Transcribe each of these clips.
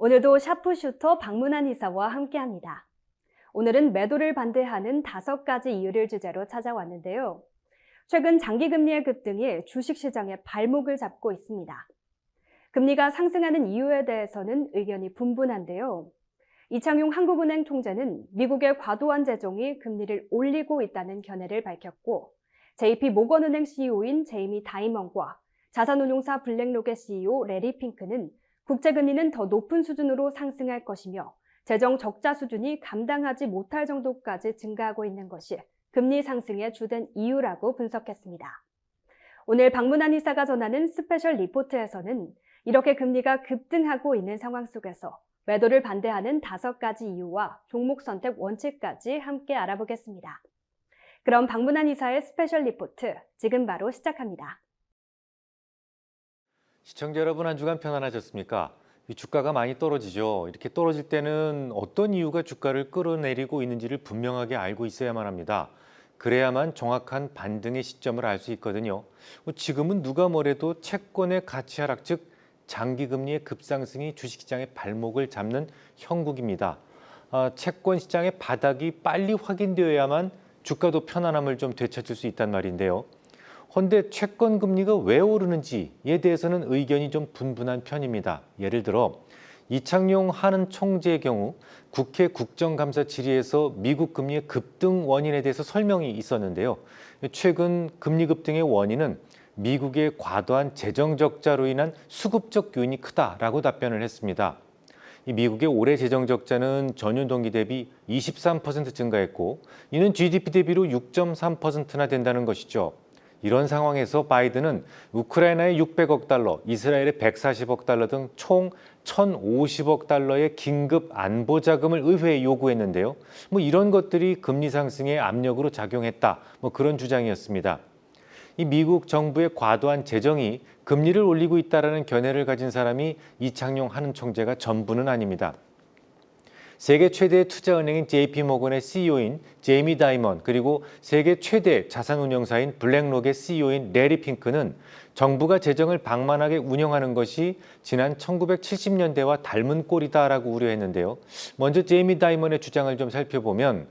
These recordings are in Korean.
오늘도 샤프슈터 박문환 이사와 함께합니다. 오늘은 매도를 반대하는 다섯 가지 이유를 주제로 찾아왔는데요. 최근 장기금리의 급등이 주식시장의 발목을 잡고 있습니다. 금리가 상승하는 이유에 대해서는 의견이 분분한데요. 이창용 한국은행 총재는 미국의 과도한 재정이 금리를 올리고 있다는 견해를 밝혔고, JP 모건은행 CEO인 제이미 다이먼과 자산운용사 블랙록의 CEO 레리 핑크는 국제금리는 더 높은 수준으로 상승할 것이며 재정 적자 수준이 감당하지 못할 정도까지 증가하고 있는 것이 금리 상승의 주된 이유라고 분석했습니다. 오늘 박문환 이사가 전하는 스페셜 리포트에서는 이렇게 금리가 급등하고 있는 상황 속에서 매도를 반대하는 다섯 가지 이유와 종목 선택 원칙까지 함께 알아보겠습니다. 그럼 박문환 이사의 스페셜 리포트 지금 바로 시작합니다. 시청자 여러분 한 주간 편안하셨습니까? 이 주가가 많이 떨어지죠. 이렇게 떨어질 때는 어떤 이유가 주가를 끌어내리고 있는지를 분명하게 알고 있어야만 합니다. 그래야만 정확한 반등의 시점을 알 수 있거든요. 뭐 지금은 누가 뭐래도 채권의 가치 하락 즉 장기금리의 급상승이 주식시장의 발목을 잡는 형국입니다. 아, 채권 시장의 바닥이 빨리 확인되어야만 주가도 편안함을 좀 되찾을 수 있단 말인데요. 헌데 채권 금리가 왜 오르는지에 대해서는 의견이 좀 분분한 편입니다. 예를 들어 이창용 하는 총재의 경우 국회 국정감사 질의에서 미국 금리의 급등 원인에 대해서 설명이 있었는데요. 최근 금리 급등의 원인은 미국의 과도한 재정 적자로 인한 수급적 요인이 크다라고 답변을 했습니다. 이 미국의 올해 재정 적자는 전년 동기 대비 23% 증가했고 이는 GDP 대비로 6.3%나 된다는 것이죠. 이런 상황에서 바이든은 우크라이나에 600억 달러, 이스라엘에 140억 달러 등 총 1,050억 달러의 긴급 안보 자금을 의회에 요구했는데요. 뭐 이런 것들이 금리 상승의 압력으로 작용했다. 뭐 그런 주장이었습니다. 이 미국 정부의 과도한 재정이 금리를 올리고 있다라는 견해를 가진 사람이 이창용 하는 총재가 전부는 아닙니다. 세계 최대 투자은행인 JP모건의 CEO인 제이미 다이먼 그리고 세계 최대 자산운용사인 블랙록의 CEO인 레리 핑크는 정부가 재정을 방만하게 운영하는 것이 지난 1970년대와 닮은 꼴이다라고 우려했는데요. 먼저 제이미 다이먼의 주장을 좀 살펴보면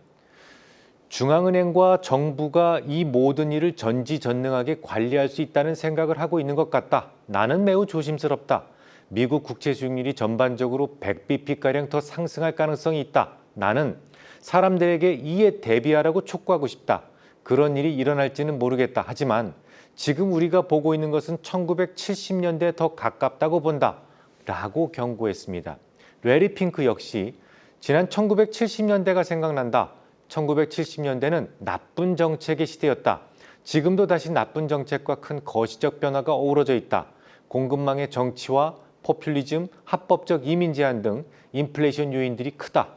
중앙은행과 정부가 이 모든 일을 전지전능하게 관리할 수 있다는 생각을 하고 있는 것 같다. 나는 매우 조심스럽다. 미국 국채 수익률이 전반적으로 100bp가량 더 상승할 가능성이 있다. 나는 사람들에게 이에 대비하라고 촉구하고 싶다. 그런 일이 일어날지는 모르겠다. 하지만 지금 우리가 보고 있는 것은 1970년대에 더 가깝다고 본다. 라고 경고했습니다. 레리 핑크 역시 지난 1970년대가 생각난다. 1970년대는 나쁜 정책의 시대였다. 지금도 다시 나쁜 정책과 큰 거시적 변화가 어우러져 있다. 공급망의 정치와 포퓰리즘, 합법적 이민 제한 등 인플레이션 요인들이 크다.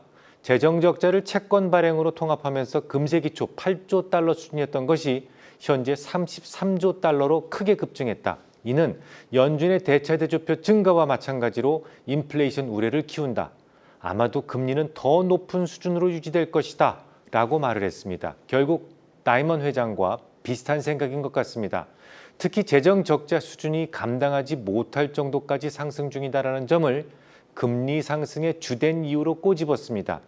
재정 적자를 채권 발행으로 통합하면서 금세 기초 8조 달러 수준이었던 것이 현재 33조 달러로 크게 급증했다. 이는 연준의 대차대조표 증가와 마찬가지로 인플레이션 우려를 키운다. 아마도 금리는 더 높은 수준으로 유지될 것이다. 라고 말을 했습니다. 결국 다이먼 회장과 비슷한 생각인 것 같습니다. 특히 재정 적자 수준이 감당하지 못할 정도까지 상승 중이다라는 점을 금리 상승의 주된 이유로 꼬집었습니다.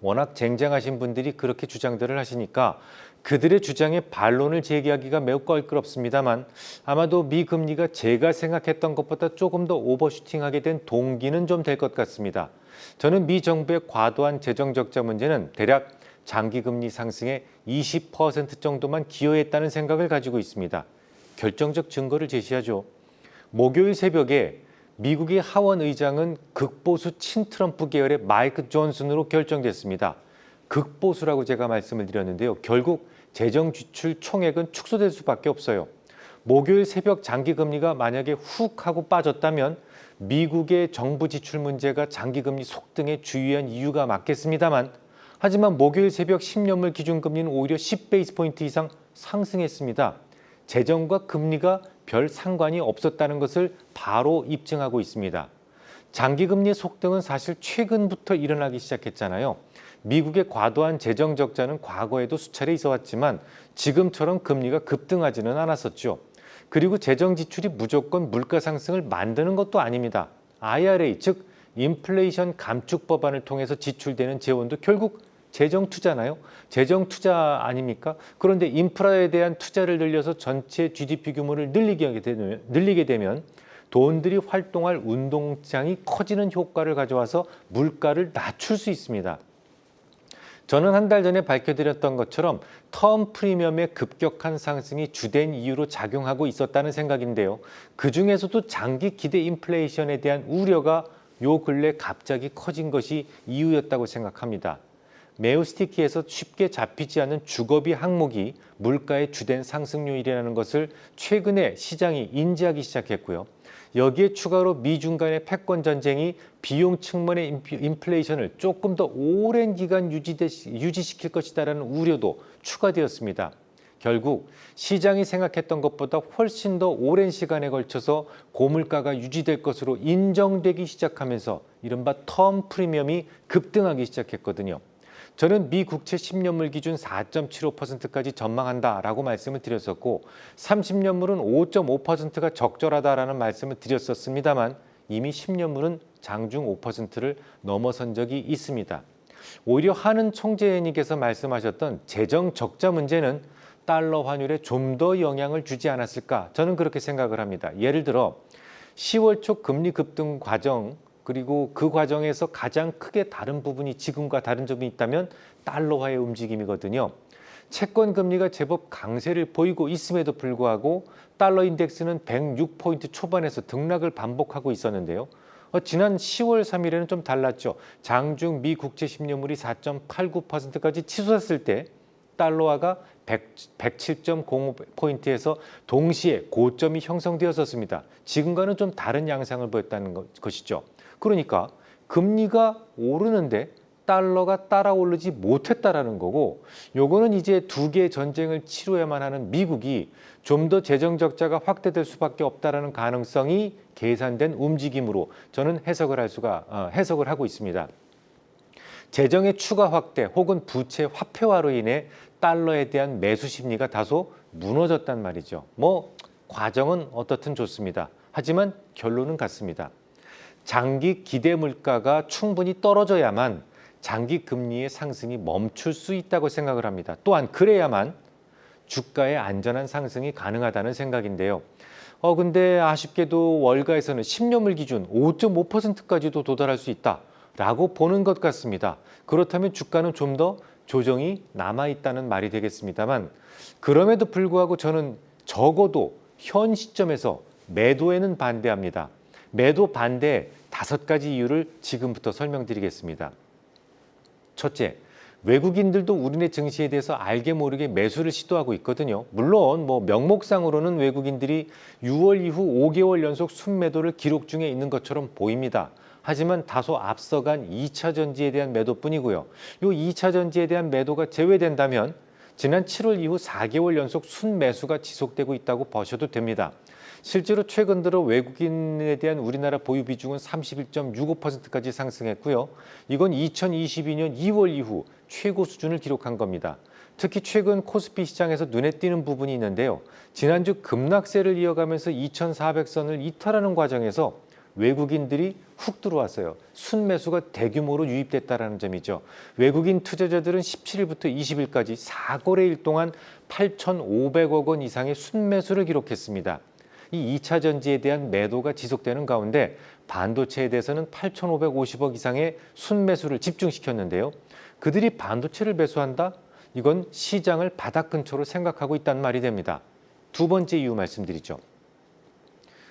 워낙 쟁쟁하신 분들이 그렇게 주장들을 하시니까 그들의 주장에 반론을 제기하기가 매우 껄끄럽습니다만 아마도 미 금리가 제가 생각했던 것보다 조금 더 오버슈팅하게 된 동기는 좀 될 것 같습니다. 저는 미 정부의 과도한 재정 적자 문제는 대략 장기 금리 상승에 20% 정도만 기여했다는 생각을 가지고 있습니다. 결정적 증거를 제시하죠. 목요일 새벽에 미국의 하원 의장은 극보수 친트럼프 계열의 마이크 존슨으로 결정됐습니다. 극보수라고 제가 말씀을 드렸는데요. 결국 재정 지출 총액은 축소될 수밖에 없어요. 목요일 새벽 장기 금리가 만약에 훅 하고 빠졌다면 미국의 정부 지출 문제가 장기 금리 속등의 주요한 이유가 맞겠습니다만 하지만 목요일 새벽 10년물 기준금리는 오히려 10베이스 포인트 이상 상승했습니다. 재정과 금리가 별 상관이 없었다는 것을 바로 입증하고 있습니다. 장기금리의 속등은 사실 최근부터 일어나기 시작했잖아요. 미국의 과도한 재정 적자는 과거에도 수차례 있어 왔지만 지금처럼 금리가 급등하지는 않았었죠. 그리고 재정 지출이 무조건 물가 상승을 만드는 것도 아닙니다. IRA 즉 인플레이션 감축 법안을 통해서 지출되는 재원도 결국 재정 투자나요? 재정 투자 아닙니까? 그런데 인프라에 대한 투자를 늘려서 전체 GDP 규모를 늘리게 되면, 늘리게 되면 돈들이 활동할 운동장이 커지는 효과를 가져와서 물가를 낮출 수 있습니다. 저는 한 달 전에 밝혀드렸던 것처럼 텀 프리미엄의 급격한 상승이 주된 이유로 작용하고 있었다는 생각인데요. 그 중에서도 장기 기대 인플레이션에 대한 우려가 요 근래 갑자기 커진 것이 이유였다고 생각합니다. 매우 스티키해서 쉽게 잡히지 않는 주거비 항목이 물가의 주된 상승 요인이라는 것을 최근에 시장이 인지하기 시작했고요. 여기에 추가로 미중 간의 패권 전쟁이 비용 측면의 인플레이션을 조금 더 오랜 기간 유지시킬 것이다라는 우려도 추가되었습니다. 결국 시장이 생각했던 것보다 훨씬 더 오랜 시간에 걸쳐서 고물가가 유지될 것으로 인정되기 시작하면서 이른바 텀 프리미엄이 급등하기 시작했거든요. 저는 미 국채 10년물 기준 4.75%까지 전망한다라고 말씀을 드렸었고 30년물은 5.5%가 적절하다라는 말씀을 드렸었습니다만 이미 10년물은 장중 5%를 넘어선 적이 있습니다. 오히려 하는 총재님께서 말씀하셨던 재정 적자 문제는 달러 환율에 좀 더 영향을 주지 않았을까 저는 그렇게 생각을 합니다. 예를 들어 10월 초 금리 급등 과정 그리고 그 과정에서 가장 크게 다른 부분이 지금과 다른 점이 있다면 달러화의 움직임이거든요. 채권 금리가 제법 강세를 보이고 있음에도 불구하고 달러 인덱스는 106포인트 초반에서 등락을 반복하고 있었는데요. 어, 지난 10월 3일에는 좀 달랐죠. 장중 미 국채 10년물이 4.89%까지 치솟았을 때 달러화가 107.05포인트에서 동시에 고점이 형성되었었습니다. 지금과는 좀 다른 양상을 보였다는 것- 것이죠. 그러니까 금리가 오르는데 달러가 따라 오르지 못했다라는 거고 요거는 이제 두 개의 전쟁을 치루야만 하는 미국이 좀 더 재정 적자가 확대될 수밖에 없다라는 가능성이 계산된 움직임으로 저는 해석을 할 수가 어, 해석을 하고 있습니다. 재정의 추가 확대 혹은 부채 화폐화로 인해 달러에 대한 매수 심리가 다소 무너졌단 말이죠. 뭐 과정은 어떻든 좋습니다. 하지만 결론은 같습니다. 장기 기대 물가가 충분히 떨어져야만 장기 금리의 상승이 멈출 수 있다고 생각을 합니다. 또한 그래야만 주가의 안전한 상승이 가능하다는 생각인데요. 어 근데 아쉽게도 월가에서는 10년물 기준 5.5%까지도 도달할 수 있다라고 보는 것 같습니다. 그렇다면 주가는 좀 더 조정이 남아 있다는 말이 되겠습니다만 그럼에도 불구하고 저는 적어도 현 시점에서 매도에는 반대합니다. 매도 반대 다섯 가지 이유를 지금부터 설명드리겠습니다. 첫째, 외국인들도 우리네 증시에 대해서 알게 모르게 매수를 시도하고 있거든요. 물론 뭐 명목상으로는 외국인들이 6월 이후 5개월 연속 순매도를 기록 중에 있는 것처럼 보입니다. 하지만 다소 앞서간 2차 전지에 대한 매도뿐이고요. 이 2차 전지에 대한 매도가 제외된다면 지난 7월 이후 4개월 연속 순매수가 지속되고 있다고 보셔도 됩니다. 실제로 최근 들어 외국인에 대한 우리나라 보유 비중은 31.65%까지 상승했고요. 이건 2022년 2월 이후 최고 수준을 기록한 겁니다. 특히 최근 코스피 시장에서 눈에 띄는 부분이 있는데요. 지난주 급락세를 이어가면서 2,400선을 이탈하는 과정에서 외국인들이 훅 들어왔어요. 순매수가 대규모로 유입됐다는 점이죠. 외국인 투자자들은 17일부터 20일까지 4거래일 동안 8,500억 원 이상의 순매수를 기록했습니다. 이 2차 전지에 대한 매도가 지속되는 가운데 반도체에 대해서는 8,550억 이상의 순매수를 집중시켰는데요. 그들이 반도체를 매수한다? 이건 시장을 바닥 근처로 생각하고 있다는 말이 됩니다. 두 번째 이유 말씀드리죠.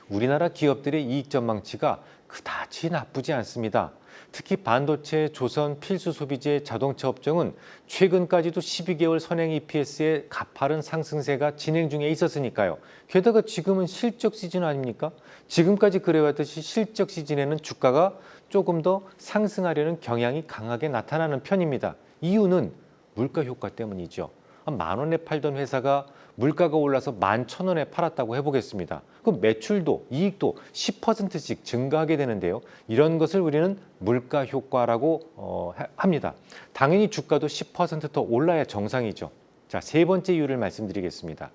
우리나라 기업들의 이익 전망치가 그다지 나쁘지 않습니다. 특히 반도체, 조선, 필수 소비재, 자동차 업종은 최근까지도 12개월 선행 EPS의 가파른 상승세가 진행 중에 있었으니까요. 게다가 지금은 실적 시즌 아닙니까? 지금까지 그래왔듯이 실적 시즌에는 주가가 조금 더 상승하려는 경향이 강하게 나타나는 편입니다. 이유는 물가 효과 때문이죠. 만 원에 팔던 회사가 물가가 올라서 만 천 원에 팔았다고 해보겠습니다. 그럼 매출도 이익도 10%씩 증가하게 되는데요. 이런 것을 우리는 물가 효과라고 어, 하- 합니다. 당연히 주가도 10%더 올라야 정상이죠. 자, 세 번째 이유를 말씀드리겠습니다.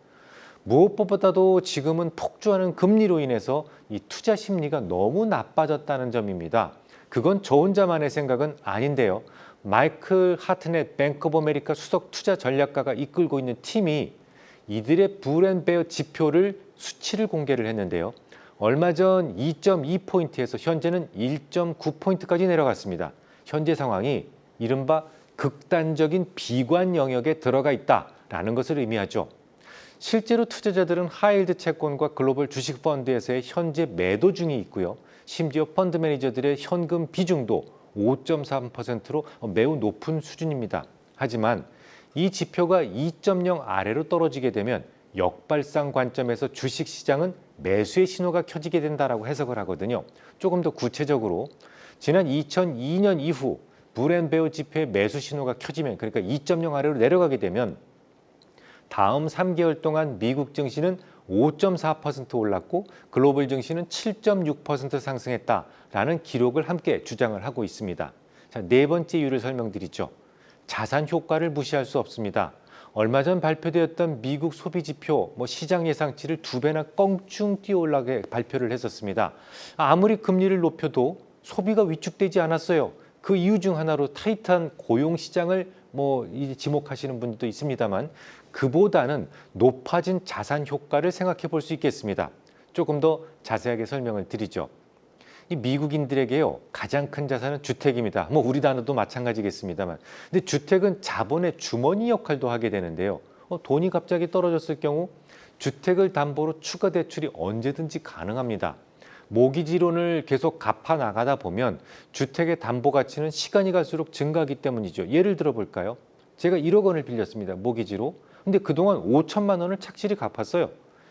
무엇보다도 지금은 폭주하는 금리로 인해서 이 투자 심리가 너무 나빠졌다는 점입니다. 그건 저 혼자만의 생각은 아닌데요. 마이클 하트넷 뱅크 오브 아메리카 수석 투자 전략가가 이끌고 있는 팀이 이들의 불앤베어 지표를 수치를 공개를 했는데요. 얼마 전 2.2포인트에서 현재는 1.9포인트까지 내려갔습니다. 현재 상황이 이른바 극단적인 비관 영역에 들어가 있다라는 것을 의미하죠. 실제로 투자자들은 하이힐드 채권과 글로벌 주식 펀드에서의 현재 매도 중에 있고요. 심지어 펀드 매니저들의 현금 비중도 5.3%로 매우 높은 수준입니다. 하지만 이 지표가 2.0 아래로 떨어지게 되면 역발상 관점에서 주식 시장은 매수의 신호가 켜지게 된다라고 해석을 하거든요. 조금 더 구체적으로 지난 2002년 이후 브랜베어 지표의 매수 신호가 켜지면 그러니까 2.0 아래로 내려가게 되면 다음 3개월 동안 미국 증시는 5.4% 올랐고 글로벌 증시는 7.6% 상승했다라는 기록을 함께 주장을 하고 있습니다. 자, 네 번째 이유를 설명드리죠. 자산 효과를 무시할 수 없습니다. 얼마 전 발표되었던 미국 소비 지표 뭐 시장 예상치를 두 배나 껑충 뛰어 올라게 발표를 했었습니다. 아무리 금리를 높여도 소비가 위축되지 않았어요. 그 이유 중 하나로 타이트한 고용 시장을 뭐 지목하시는 분들도 있습니다만 그보다는 높아진 자산 효과를 생각해 볼 수 있겠습니다. 조금 더 자세하게 설명을 드리죠. 이 미국인들에게요 가장 큰 자산은 주택입니다. 뭐 우리 나라도 마찬가지겠습니다만, 근데 주택은 자본의 주머니 역할도 하게 되는데요. 어, 돈이 갑자기 떨어졌을 경우 주택을 담보로 추가 대출이 언제든지 가능합니다. 모기지론을 계속 갚아 나가다 보면 주택의 담보 가치는 시간이 갈수록 증가하기 때문이죠. 예를 들어 볼까요? 제가 1억 원을 빌렸습니다. 모기지로. 근데 그동안 5천만 원을 착실히 갚았어요.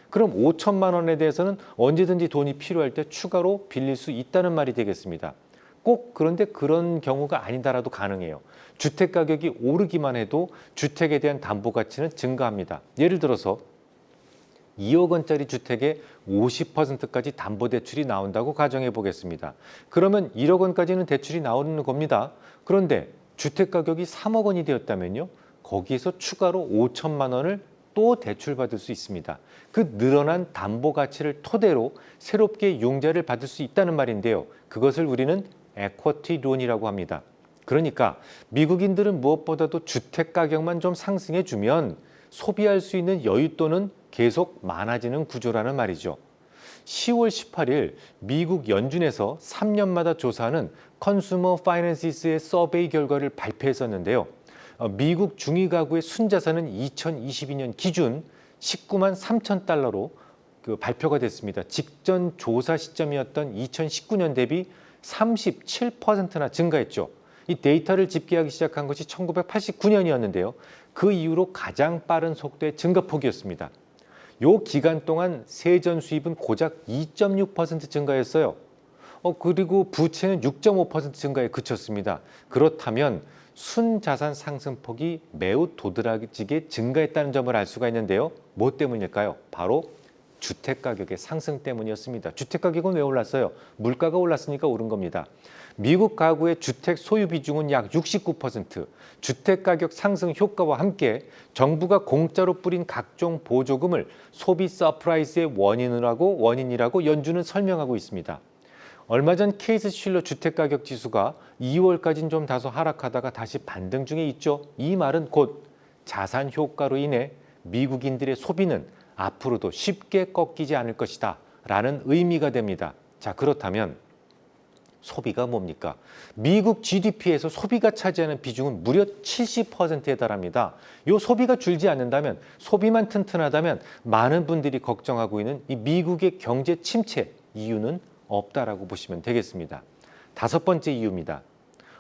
그럼 5천만 원에 대해서는 언제든지 돈이 필요할 때 추가로 빌릴 수 있다는 말이 되겠습니다. 꼭 그런데 그런 경우가 아니다라도 가능해요. 주택 가격이 오르기만 해도 주택에 대한 담보 가치는 증가합니다. 예를 들어서 2억 원짜리 주택에 50%까지 담보 대출이 나온다고 가정해 보겠습니다. 그러면 1억 원까지는 대출이 나오는 겁니다. 그런데 주택 가격이 3억 원이 되었다면요. 거기에서 추가로 5천만 원을 또 대출받을 수 있습니다. 그 늘어난 담보 가치를 토대로 새롭게 융자를 받을 수 있다는 말인데요. 그것을 우리는 에쿼티 론이라고 합니다. 그러니까 미국인들은 무엇보다도 주택 가격만 좀 상승해 주면 소비할 수 있는 여윳돈은 계속 많아지는 구조라는 말이죠. 10월 18일 미국 연준에서 3년마다 조사하는 컨슈머 파이낸시스의 서베이 결과를 발표했었는데요. 어, 미국 중위 가구의 순자산은 2022년 기준 19만 3천 달러로 그 발표가 됐습니다. 직전 조사 시점이었던 2019년 대비 37%나 증가했죠. 이 데이터를 집계하기 시작한 것이 1989년이었는데요. 그 이후로 가장 빠른 속도의 증가폭이었습니다. 요 기간 동안 세전 수입은 고작 2.6% 증가했어요. 어, 그리고 부채는 6.5% 증가에 그쳤습니다. 그렇다면 순자산 상승폭이 매우 도드라지게 증가했다는 점을 알 수가 있는데요. 뭐 때문일까요? 바로 주택 가격의 상승 때문이었습니다. 주택 가격은 왜 올랐어요? 물가가 올랐으니까 오른 겁니다. 미국 가구의 주택 소유 비중은 약 69%, 주택 가격 상승 효과와 함께 정부가 공짜로 뿌린 각종 보조금을 소비 서프라이즈의 원인이라고 원인이라고 연준은 설명하고 있습니다. 얼마 전 케이스 실러 주택 가격 지수가 2월까지는 좀 다소 하락하다가 다시 반등 중에 있죠. 이 말은 곧 자산 효과로 인해 미국인들의 소비는 앞으로도 쉽게 꺾이지 않을 것이다 라는 의미가 됩니다. 자, 그렇다면 소비가 뭡니까? 미국 GDP에서 소비가 차지하는 비중은 무려 70%에 달합니다. 이 소비가 줄지 않는다면 소비만 튼튼하다면 많은 분들이 걱정하고 있는 이 미국의 경제 침체 이유는 없다라고 보시면 되겠습니다. 다섯 번째 이유입니다.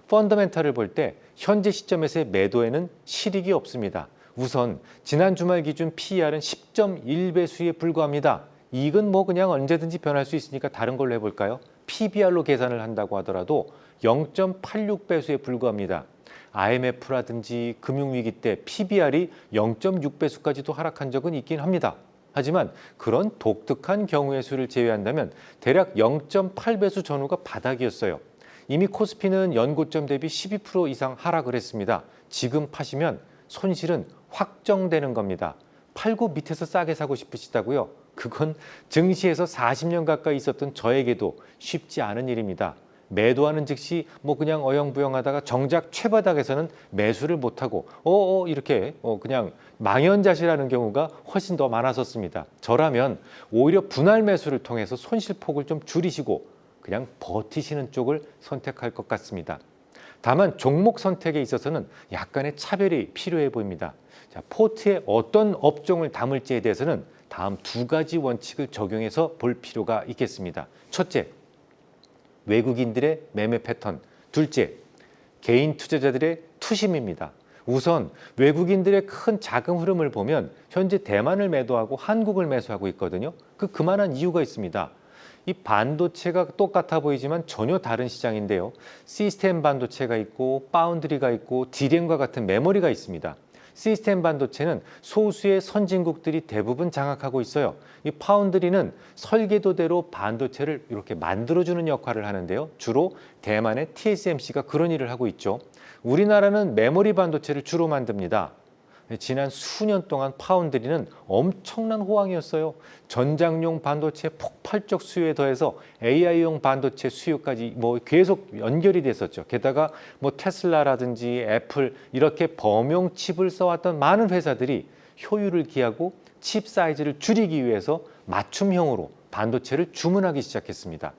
펀더멘탈을 볼 때 현재 시점에서의 매도에는 실익이 없습니다. 우선 지난 주말 기준 PER은 10.1배수에 불과합니다. 이익은 뭐 그냥 언제든지 변할 수 있으니까 다른 걸로 해볼까요? PBR로 계산을 한다고 하더라도 0.86배수에 불과합니다. IMF라든지 금융위기 때 PBR이 0.6배수까지도 하락한 적은 있긴 합니다. 하지만 그런 독특한 경우의 수를 제외한다면 대략 0.8배수 전후가 바닥이었어요. 이미 코스피는 연고점 대비 12% 이상 하락을 했습니다. 지금 파시면 손실은 확정되는 겁니다. 팔고 밑에서 싸게 사고 싶으시다고요? 그건 증시에서 40년 가까이 있었던 저에게도 쉽지 않은 일입니다. 매도하는 즉시 뭐 그냥 어영부영하다가 정작 최바닥에서는 매수를 못하고 어어 이렇게 어 그냥 망연자실하는 경우가 훨씬 더 많았었습니다. 저라면 오히려 분할 매수를 통해서 손실폭을 좀 줄이시고 그냥 버티시는 쪽을 선택할 것 같습니다. 다만 종목 선택에 있어서는 약간의 차별이 필요해 보입니다. 자, 포트에 어떤 업종을 담을지에 대해서는 다음 두 가지 원칙을 적용해서 볼 필요가 있겠습니다. 첫째, 외국인들의 매매 패턴. 둘째, 개인 투자자들의 투심입니다. 우선 외국인들의 큰 자금 흐름을 보면 현재 대만을 매도하고 한국을 매수하고 있거든요. 그 그만한 이유가 있습니다. 이 반도체가 똑같아 보이지만 전혀 다른 시장인데요. 시스템 반도체가 있고 파운드리가 있고 디램과 같은 메모리가 있습니다. 시스템 반도체는 소수의 선진국들이 대부분 장악하고 있어요. 이 파운드리는 설계도대로 반도체를 이렇게 만들어주는 역할을 하는데요. 주로 대만의 TSMC가 그런 일을 하고 있죠. 우리나라는 메모리 반도체를 주로 만듭니다. 지난 수년 동안 파운드리는 엄청난 호황이었어요. 전장용 반도체 폭발적 수요에 더해서 AI용 반도체 수요까지 뭐 계속 연결이 됐었죠. 게다가 뭐 테슬라라든지 애플 이렇게 범용 칩을 써왔던 많은 회사들이 효율을 기하고 칩 사이즈를 줄이기 위해서 맞춤형으로 반도체를 주문하기 시작했습니다.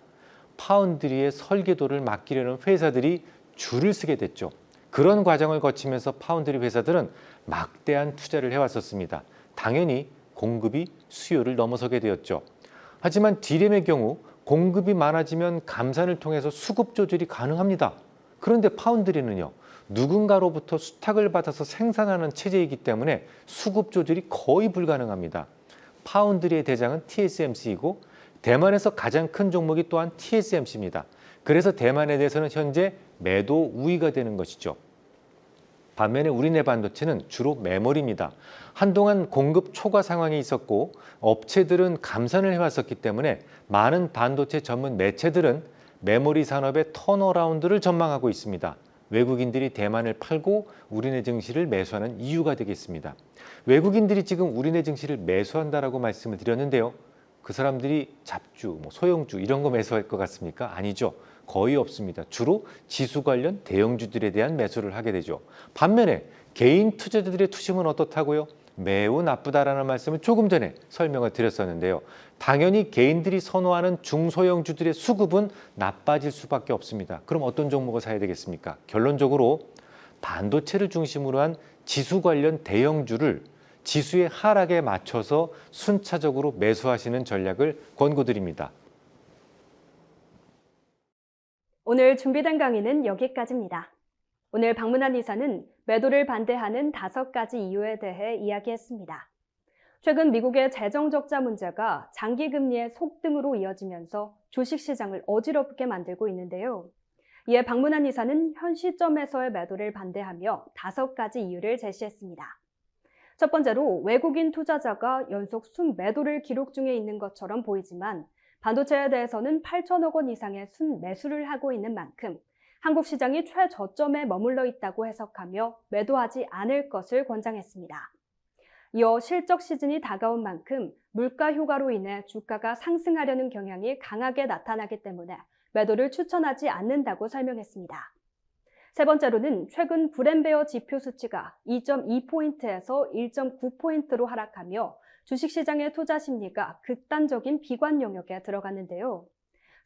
파운드리의 설계도를 맡기려는 회사들이 줄을 서게 됐죠. 그런 과정을 거치면서 파운드리 회사들은 막대한 투자를 해왔었습니다. 당연히 공급이 수요를 넘어서게 되었죠. 하지만 디램의 경우 공급이 많아지면 감산을 통해서 수급 조절이 가능합니다. 그런데 파운드리는요. 누군가로부터 수탁을 받아서 생산하는 체제이기 때문에 수급 조절이 거의 불가능합니다. 파운드리의 대장은 TSMC이고 대만에서 가장 큰 종목이 또한 TSMC입니다. 그래서 대만에 대해서는 현재 매도 우위가 되는 것이죠. 반면에 우리네 반도체는 주로 메모리입니다. 한동안 공급 초과 상황이 있었고 업체들은 감산을 해왔었기 때문에 많은 반도체 전문 매체들은 메모리 산업의 턴어라운드를 전망하고 있습니다. 외국인들이 대만을 팔고 우리네 증시를 매수하는 이유가 되겠습니다. 외국인들이 지금 우리네 증시를 매수한다라고 말씀을 드렸는데요. 그 사람들이 잡주, 뭐 소형주 이런 거 매수할 것 같습니까? 아니죠. 거의 없습니다. 주로 지수 관련 대형주들에 대한 매수를 하게 되죠. 반면에 개인 투자자들의 투심은 어떻다고요? 매우 나쁘다라는 말씀을 조금 전에 설명을 드렸었는데요. 당연히 개인들이 선호하는 중소형주들의 수급은 나빠질 수밖에 없습니다. 그럼 어떤 종목을 사야 되겠습니까? 결론적으로 반도체를 중심으로 한 지수 관련 대형주를 지수의 하락에 맞춰서 순차적으로 매수하시는 전략을 권고드립니다. 오늘 준비된 강의는 여기까지입니다. 오늘 방문한 이사는 매도를 반대하는 다섯 가지 이유에 대해 이야기했습니다. 최근 미국의 재정 적자 문제가 장기 금리의 속등으로 이어지면서 주식 시장을 어지럽게 만들고 있는데요. 이에 방문한 이사는 현 시점에서의 매도를 반대하며 다섯 가지 이유를 제시했습니다. 첫 번째로 외국인 투자자가 연속 순매도를 기록 중에 있는 것처럼 보이지만 반도체에 대해서는 8천억 원 이상의 순 매수를 하고 있는 만큼 한국 시장이 최저점에 머물러 있다고 해석하며 매도하지 않을 것을 권장했습니다. 이어 실적 시즌이 다가온 만큼 물가 효과로 인해 주가가 상승하려는 경향이 강하게 나타나기 때문에 매도를 추천하지 않는다고 설명했습니다. 세 번째로는 최근 브랜베어 지표 수치가 2.2포인트에서 1.9포인트로 하락하며 주식시장의 투자 심리가 극단적인 비관 영역에 들어갔는데요.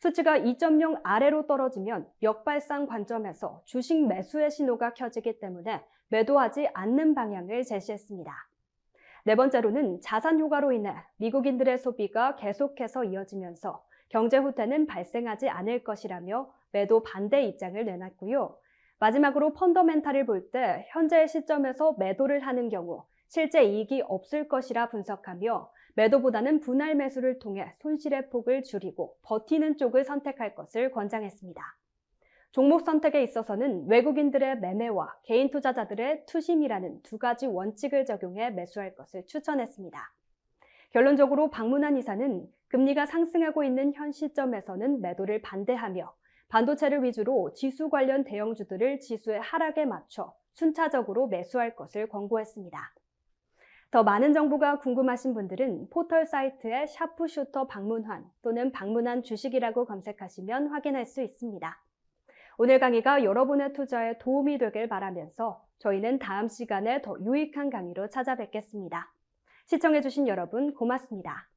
수치가 2.0 아래로 떨어지면 역발상 관점에서 주식 매수의 신호가 켜지기 때문에 매도하지 않는 방향을 제시했습니다. 네 번째로는 자산 효과로 인해 미국인들의 소비가 계속해서 이어지면서 경제 후퇴는 발생하지 않을 것이라며 매도 반대 입장을 내놨고요. 마지막으로 펀더멘탈을 볼 때 현재의 시점에서 매도를 하는 경우 실제 이익이 없을 것이라 분석하며 매도보다는 분할 매수를 통해 손실의 폭을 줄이고 버티는 쪽을 선택할 것을 권장했습니다. 종목 선택에 있어서는 외국인들의 매매와 개인 투자자들의 투심이라는 두 가지 원칙을 적용해 매수할 것을 추천했습니다. 결론적으로 방문한 이사는 금리가 상승하고 있는 현 시점에서는 매도를 반대하며 반도체를 위주로 지수 관련 대형주들을 지수의 하락에 맞춰 순차적으로 매수할 것을 권고했습니다. 더 많은 정보가 궁금하신 분들은 포털 사이트에 샤프슈터 방문환 또는 방문한 주식이라고 검색하시면 확인할 수 있습니다. 오늘 강의가 여러분의 투자에 도움이 되길 바라면서 저희는 다음 시간에 더 유익한 강의로 찾아뵙겠습니다. 시청해주신 여러분 고맙습니다.